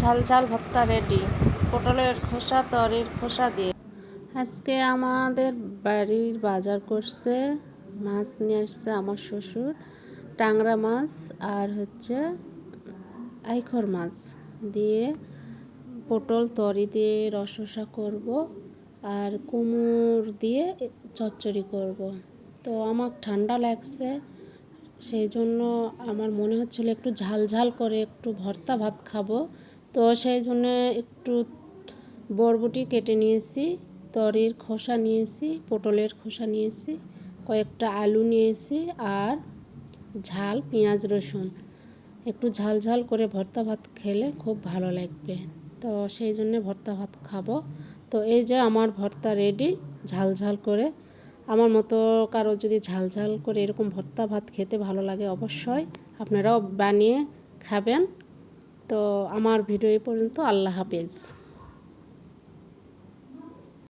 ঝাল ঝাল ভর্তা রেডি পটলের খোসা, তরির খোসা দিয়ে। আজকে আমাদের বাড়ির বাজার করছে, মাছ নিয়ে আসছে আমার শ্বশুর টাংরা মাছ আর হচ্ছে আইখর মাছ দিয়ে পটল, তরি দিয়ে রসসা করব আর কুমড় দিয়ে চচ্চড়ি করব। তো আমার ঠান্ডা লাগছে, সেই জন্য আমার মনে হচ্ছিল একটু ঝাল ঝাল করে একটু ভর্তা ভাত খাব। তো সেই জন্য একটু বরবটি কেটে নিয়েছি, তরির খোসা নিয়েছি, পটলের খোসা নিয়েছি, কয়েকটা আলু নিয়েছি আর ঝাল পেঁয়াজ রসুন। একটু ঝাল ঝাল করে ভর্তা ভাত খেলে খুব ভালো লাগবে। তো সেই জন্য ভর্তা ভাত খাব। তো এই যে আমার ভর্তা রেডি ঝাল ঝাল করে। আমার মতো কারও যদি ঝাল ঝাল করে এরকম ভর্তা ভাত খেতে ভালো লাগে অবশ্যই। আপনারাও বানিয়ে খাবেন। তো আমার ভিডিও পর্যন্ত। আল্লাহ হাফেজ।